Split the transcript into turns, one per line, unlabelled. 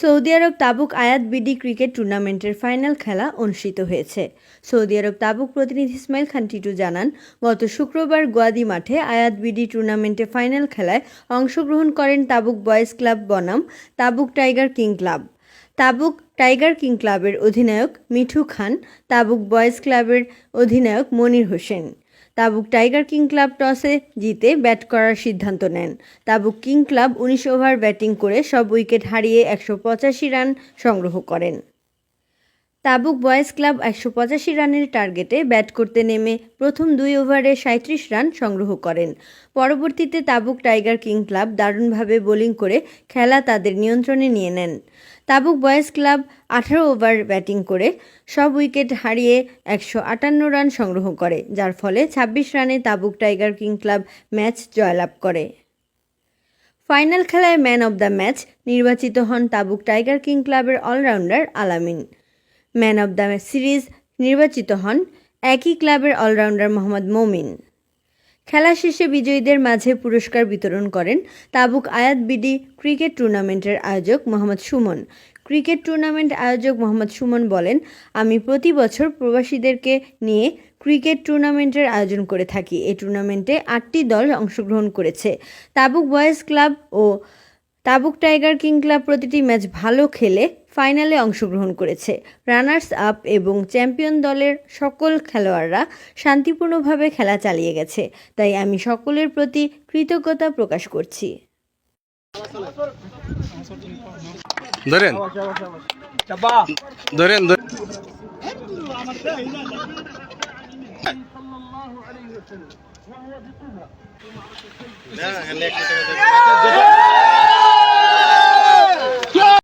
Saudi আরব তাবুক আয়াত BD cricket টুর্নামেন্টের final খেলা অনুষ্ঠিত হয়েছে সৌদি আরব তাবুক প্রতিনিধি ইসমাইল খান টিটু জানান গত শুক্রবার গোয়াদি মাঠে আয়াত বিডি টুর্নামেন্টে ফাইনাল খেলায় অংশগ্রহণ করেন তাবুক বয়েজ ক্লাব বনাম Tabuk tiger king club Tabuk tiger king ক্লাবের অধিনায়ক মিঠু খান তাবুক বয়েজ ক্লাবের অধিনায়ক Monir Hossain Tabuk tiger king club টসে জিতে ব্যাট করার সিদ্ধান্ত নেন তাবুক কিং ক্লাব উনিশ ওভার ব্যাটিং করে সব উইকেট হারিয়ে একশো পঁচাশি রান সংগ্রহ করেন তাবুক বয়েজ ক্লাব একশো পঁচাশি রানের টার্গেটে ব্যাট করতে নেমে প্রথম দুই ওভারে সাঁত্রিশ রান সংগ্রহ করেন পরবর্তীতে তাবুক টাইগার কিং ক্লাব দারুণভাবে বোলিং করে খেলা তাদের নিয়ন্ত্রণে নিয়ে নেন তাবুক বয়েজ ক্লাব আঠারো ওভার ব্যাটিং করে সব উইকেট হারিয়ে একশো আটান্ন রান সংগ্রহ করে যার ফলে ২৬ রানে Tabuk tiger king club match জয়লাভ করে ফাইনাল খেলায় ম্যান অব দ্য ম্যাচ নির্বাচিত হন তাবুক টাইগার কিং ক্লাবের allrounder Alamin man of the series নির্বাচিত হন একই ক্লাবের অলরাউন্ডার মোহাম্মদ মমিন খেলা শেষে বিজয়ীদের মাঝে পুরস্কার বিতরণ করেন তাবুক আয়াত বিডি ক্রিকেট টুর্নামেন্টের আয়োজক মোহাম্মদ সুমন ক্রিকেট টুর্নামেন্ট আয়োজক মোহাম্মদ সুমন বলেন আমি প্রতি বছর প্রবাসীদেরকে নিয়ে ক্রিকেট টুর্নামেন্টের আয়োজন করে থাকি এই টুর্নামেন্টে আটটি দল অংশগ্রহণ করেছে তাবুক বয়েজ ক্লাব ও তাবুক টাইগার কিং ক্লাব প্রতিটি ম্যাচ ভালো খেলে ফাইনালে অংশগ্রহণ করেছে রানার্স আপ এবং চ্যাম্পিয়ন দলের সকল খেলোয়াড়রা শান্তিপূর্ণভাবে খেলা চালিয়ে গেছে তাই আমি সকলের প্রতি কৃতজ্ঞতা প্রকাশ করছি ধরেন ধরেন ধরেন হ্যাঁ, হ্যাঁ,